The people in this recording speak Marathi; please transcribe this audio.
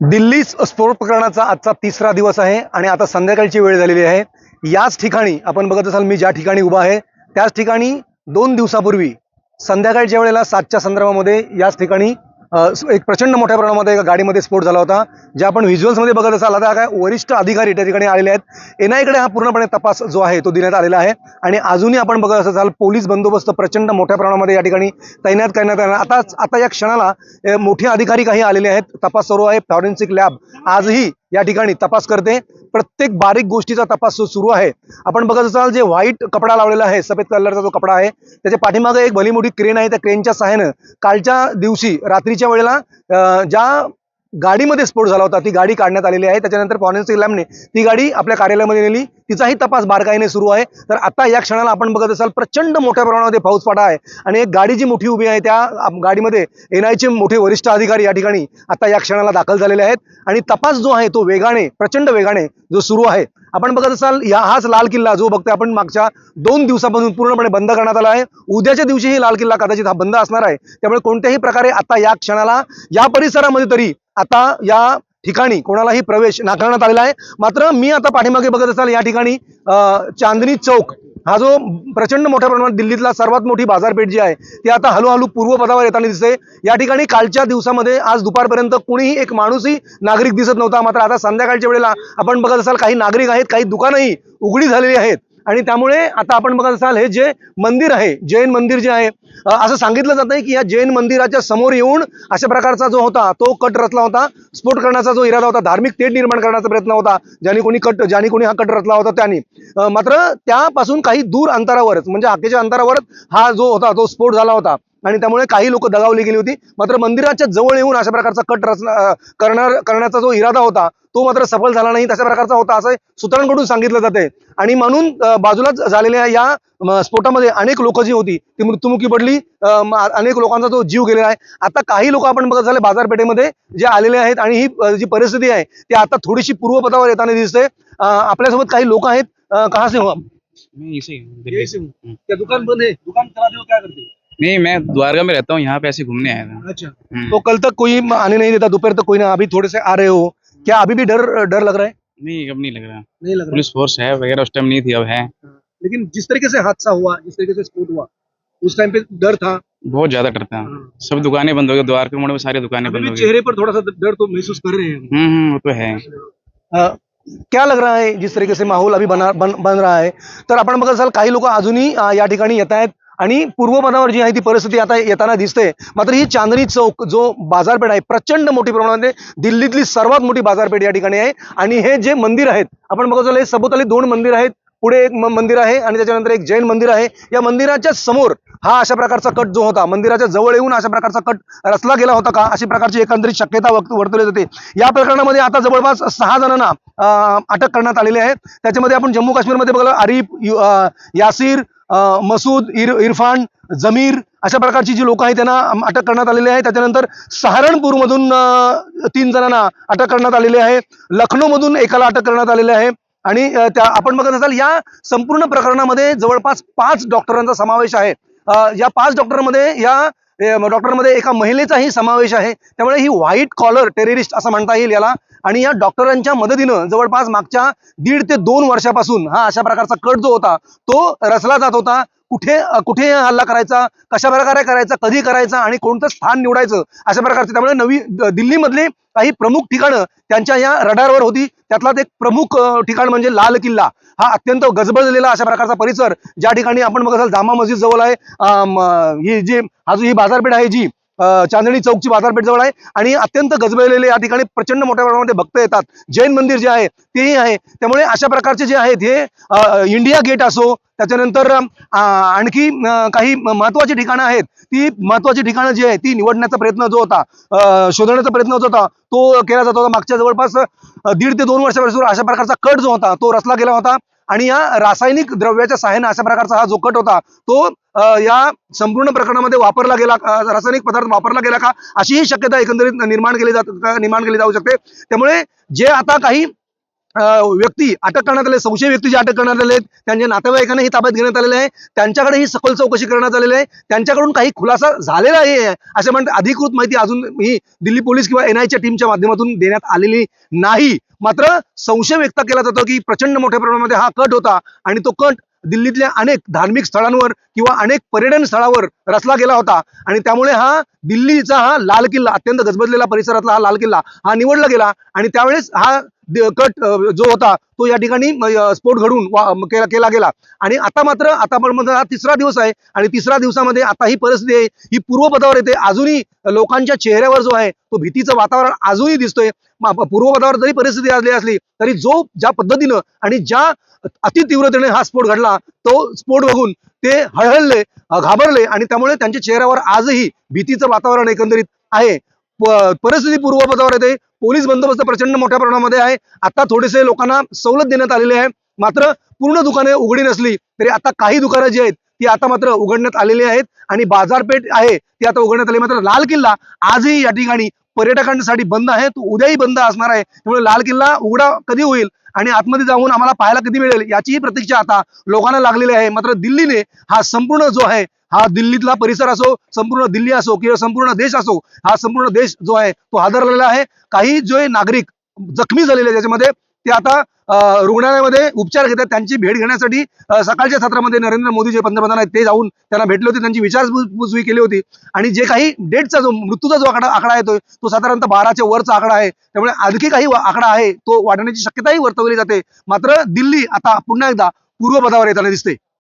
दिल्ली स्फोट प्रकरणाचा आजचा तिसरा दिवस आहे आणि आता संध्याकाळची वेळ झालेली आहे. याच ठिकाणी आपण बघत असाल मी ज्या ठिकाणी उभा आहे त्याच ठिकाणी दोन दिवसापूर्वी संध्याकाळच्या वेळेला सातच्या संदर्भामध्ये याच ठिकाणी एक प्रचंड मोठ्या प्रमाणामध्ये एका गाडीमध्ये स्फोट झाला होता जे आपण व्हिज्युअल्समध्ये बघत असाल आता काय वरिष्ठ अधिकारी त्या ठिकाणी आलेले आहेत. एन आयकडे हा पूर्णपणे तपास जो आहे तो देण्यात आलेला आहे. आणि अजूनही आपण बघत असाल पोलीस बंदोबस्त प्रचंड मोठ्या प्रमाणामध्ये या ठिकाणी तैनात करण्यात आला. आता आता या क्षणाला मोठे अधिकारी काही आलेले आहेत. तपास सुरू आहे फॉरेन्सिक लॅब. आजही या ठिकाणी तपास करते. प्रत्येक बारीक गोष्टीचा तपास सुरू आहे. आपण बघत असाल जे व्हाईट कपडा लावलेला आहे सफेद कलरचा जो कपडा आहे त्याच्या पाठीमागे एक भली मोठी क्रेन आहे. त्या क्रेनच्या सहाय्यानं कालच्या दिवशी रात्रीच्या वेळेला ज्या गाडीमध्ये स्फोट झाला होता. ती गाडी काढण्यात आलेली आहे. त्याच्यानंतर फॉरेन्सिक लॅबने ती गाडी आपल्या कार्यालयामध्ये नेली. तिचाही तपास बारकाईने सुरू आहे. तर आता या क्षणाला आपण बघत असाल प्रचंड मोठ्या प्रमाणामध्ये फौजफाटा आहे. आणि एक गाडी जी मोठी उभी आहे त्या गाडीमध्ये एन आयचे मोठे वरिष्ठ अधिकारी या ठिकाणी आता या क्षणाला दाखल झालेले आहेत. आणि तपास जो आहे तो वेगाने प्रचंड वेगाने जो सुरू आहे. आपण बघत असाल या हाच लाल किल्ला जो बघतोय आपण मागच्या दोन दिवसापासून पूर्णपणे बंद करण्यात आला आहे. उद्याच्या दिवशीही लाल किल्ला कदाचित हा बंद असणार आहे. त्यामुळे कोणत्याही प्रकारे आता या क्षणाला या परिसरामध्ये तरी आता या ठिकाणी कोणालाही प्रवेश नाकारण्यात आलेला आहे. मात्र मी आता पाठीमागे बघत असाल या ठिकाणी चांदनी चांदणी चौक. हा जो प्रचंड मोठ्या प्रमाणात दिल्लीतला सर्वात मोठी बाजारपेठ जी आहे ती आता हळूहळू पूर्वपदावर येताना दिसते. या ठिकाणी कालच्या दिवसामध्ये आज दुपारपर्यंत कुणीही एक माणूसही नागरिक दिसत नव्हता. मात्र आता संध्याकाळच्या वेळेला आपण बघत असाल काही नागरिक आहेत काही दुकानंही उघडी झालेली आहेत. आणि त्यामुळे आता आपण बघत असाल हे जे मंदिर आहे जैन मंदिर जे आहे असं सांगितलं जात आहे की या जैन मंदिराच्या समोर येऊन अशा प्रकारचा जो होता तो कट रचला होता स्फोट करण्याचा जो इरादा होता धार्मिक तेढ निर्माण करण्याचा प्रयत्न होता ज्याने कोणी कट ज्याने कोणी हा कट रचला होता त्यांनी. मात्र त्यापासून काही दूर अंतरावरच म्हणजे हाकेच्या अंतरावरच हा जो होता तो स्फोट झाला होता. आणि त्यामुळे काही लोक दगावली गेली होती. मात्र मंदिराच्या जवळ येऊन अशा प्रकारचा कट रचना करणार करण्याचा जो इरादा होता तो मात्र सफल झाला नाही. तशा प्रकारचा होता असं सूत्रांकडून सांगितलं जाते आणि म्हणून बाजूलाच झालेल्या या स्फोटामध्ये अनेक लोक जी होती ती मृत्युमुखी पडली. अनेक लोकांचा तो जीव गेलेला आहे. आता काही लोक आपण बघत झाले बाजारपेठेमध्ये जे आलेले आहेत आणि ही जी परिस्थिती आहे ती आता थोडीशी पूर्वपदावर येताना दिसते. आपल्यासोबत काही लोक आहेत. कहा से हो. आप? दुकान बंद है दुकान हो क्या करते? नहीं मैं द्वारका में रहता हूँ यहाँ पे ऐसे घूमने आया था। अच्छा। हम्म। तो कल तक कोई आने नहीं देता दोपहर तक कोई ना अभी थोड़े से आ रहे हो। क्या अभी भी डर डर लग रहा है? नहीं अब नहीं लग रहा। नहीं लग रहा। पुलिस फोर्स है वगैरह उस टाइम नहीं थी अब है। लेकिन जिस तरीके से हादसा हुआ जिस तरीके से स्फोट हुआ उस टाइम पे डर था? बहुत ज़्यादा डर है हाँ। सब दुकानें बंद हो गई द्वारका मोड़ में सारी दुकानें बंद हो गई। चेहरे पर थोड़ा सा डर तो महसूस कर रहे हैं हम्म हम्म, वो तो है। क्या लग रहा है जिस तरीके से माहौल अभी बना बन बन रहा है? तर आपण बघत असाल काही लोक अजूनही या ठिकाणी येत आहेत आणि पूर्व पूर्वपदावर जी आहे ती परिस्थिती आता येताना दिसते. मात्र ही चांदणी चौक जो बाजारपेठ आहे प्रचंड मोठी प्रमाणामध्ये दिल्लीतली सर्वात मोठी बाजारपेठ या ठिकाणी आहे. आणि हे जे मंदिर आहेत आपण बघत हे सबोताली दोन मंदिर आहेत पुढे एक मंदिर आहे आणि त्याच्यानंतर एक जैन मंदिर आहे. या मंदिराच्या समोर हा अशा प्रकारचा कट जो होता मंदिराच्या जवळ येऊन अशा प्रकारचा कट रचला गेला होता का अशी प्रकारची एकंदरीत शक्यता वर्तवली जाते या प्रकरणामध्ये आता जवळपास सहा जणांना अटक करण्यात आलेली आहे. त्याच्यामध्ये आपण जम्मू काश्मीरमध्ये बघलं आरिफ यु- मसूद इर इरफान जमीर अशा प्रकारची जी लोक आहेत त्यांना अटक करण्यात आलेली आहे. त्याच्यानंतर सहारणपूरमधून तीन जणांना अटक करण्यात आलेली आहे. लखनौमधून एकाला अटक करण्यात आलेली आहे. आणि त्या आपण बघत असाल या संपूर्ण प्रकरणामध्ये जवळपास पाच डॉक्टरांचा समावेश आहे. या पाच डॉक्टरमध्ये या डॉक्टरमध्ये एका महिलेचाही समावेश आहे. त्यामुळे ही व्हाईट कॉलर टेररिस्ट असं म्हणता येईल याला. आणि या डॉक्टरांच्या मदतीनं जवळपास मागच्या दीड ते दोन वर्षापासून हा अशा प्रकारचा कट जो होता तो रचला जात होता. कुठे कुठे हल्ला करायचा कशा प्रकारे करायचा कधी करायचा आणि कोणतं स्थान निवडायचं अशा प्रकारचे. त्यामुळे नवी दिल्लीमधले काही प्रमुख ठिकाणं त्यांच्या या रडारवर होती. त्यातलाच एक प्रमुख ठिकाण म्हणजे लाल किल्ला. हा अत्यंत गजबजलेला अशा प्रकारचा परिसर ज्या ठिकाणी आपण बघत असाल जामा मस्जिद जवळ आहे. ही जी हा जो ही बाजारपेठ आहे जी चांदणी चौकची बाजारपेठ जवळ आहे आणि अत्यंत गजबजलेले या ठिकाणी प्रचंड मोठ्या प्रमाणामध्ये भक्त येतात. जैन मंदिर जे आहे तेही आहे. त्यामुळे अशा प्रकारचे जे आहेत हे इंडिया गेट असो त्याच्यानंतर आणखी काही महत्वाची ठिकाणं आहेत. ती महत्वाची ठिकाणं जी आहे ती निवडण्याचा प्रयत्न जो होता शोधण्याचा प्रयत्न जो होता तो केला जात होता मागच्या जवळपास दीड ते दोन वर्षापासून अशा प्रकारचा कट जो होता तो रचला गेला होता. आणि या रासायनिक द्रव्याच्या सहाय्याने अशा प्रकारचा हा जो कट होता तो या संपूर्ण प्रकरणामध्ये वापरला गेला रासायनिक पदार्थ वापरला गेला का? अशी ही शक्यता एकंदरीत निर्माण केली जात निर्माण केली जाऊ शकते. त्यामुळे जे आता काही व्यक्ती अटक करण्यात आले संशय व्यक्ती जे अटक करण्यात आले आहेत, त्यांच्या नातेवाईकांनाही ताब्यात घेण्यात आलेले आहे त्यांच्याकडे ही सखोल चौकशी करण्यात आलेली आहे त्यांच्याकडून काही खुलासा झालेला आहे असे म्हणते अधिकृत माहिती अजून ही दिल्ली पोलीस किंवा एनआयच्या टीमच्या माध्यमातून देण्यात आलेली नाही. मात्र संशय व्यक्त केला जातो की प्रचंड मोठ्या प्रमाणामध्ये हा कट होता आणि तो कट दिल्लीतल्या अनेक धार्मिक स्थळांवर किंवा अनेक पर्यटन स्थळावर रचला गेला होता. आणि त्यामुळे हा दिल्लीचा हा लाल किल्ला अत्यंत गजबजलेला परिसरातला हा लाल किल्ला हा निवडला गेला. आणि त्यावेळेस हा कट जो होता तो या ठिकाणी स्फोट घडून वा- केला केला गेला. आणि आता मात्र आता पण हा तिसरा दिवस आहे. आणि तिसऱ्या दिवसामध्ये आता ही परिस्थिती आहे. ही पूर्वपदावर येते. अजूनही लोकांच्या चेहऱ्यावर जो आहे तो भीतीचं वातावरण अजूनही दिसतोय. पूर्वपदावर जरी परिस्थिती आली असली तरी जो ज्या पद्धतीनं आणि ज्या अति तीव्रतेने हा स्फोट घडला तो स्फोट बघून ते हळहळले घाबरले आणि त्यामुळे त्यांच्या चेहऱ्यावर आजही भीतीचं वातावरण एकंदरीत आहे. परिस्थिती पूर्वपदावर येते. पोलीस बंदोबस्त प्रचंड मोठ्या प्रमाणामध्ये आहे. आता थोडेसे लोकांना सवलत देण्यात आलेली आहे. मात्र पूर्ण दुकाने उघडी नसली तरी आता काही दुकानं जी आहेत ती आता मात्र उघडण्यात आलेली आहेत. आणि बाजारपेठ आहे ती आता उघडण्यात आली. मात्र लाल किल्ला आजही या ठिकाणी पर्यटकांसाठी बंद आहे. तो उद्याही बंद असणार आहे. त्यामुळे लाल किल्ला उघडा कधी होईल आणि आतमध्ये जाऊन आम्हाला पाहायला कधी मिळेल याचीही प्रतीक्षा आता लोकांना लागलेली आहे. मात्र दिल्लीने हा संपूर्ण जो आहे हा दिल्लीतला परिसर असो संपूर्ण दिल्ली असो किंवा संपूर्ण देश असो हा संपूर्ण देश जो आहे तो हादरलेला आहे. काही जे नागरिक जखमी झालेले आहेत त्याच्यामध्ये ते आता रुग्णालयामध्ये उपचार घेतात. त्यांची भेट घेण्यासाठी सकाळच्या सत्रामध्ये नरेंद्र मोदी जे पंतप्रधान आहेत ते जाऊन त्यांना भेटले होते. त्यांची विचारपूस केली होती. आणि जे काही डेटचा जो मृत्यूचा जो आकडा आकडा आहे तो साधारणतः बाराच्या वरचा आकडा आहे. त्यामुळे आणखी काही आकडा आहे तो वाढण्याची शक्यताही वर्तवली जाते. मात्र दिल्ली आता पुन्हा एकदा पूर्वपदावर येताना दिसते.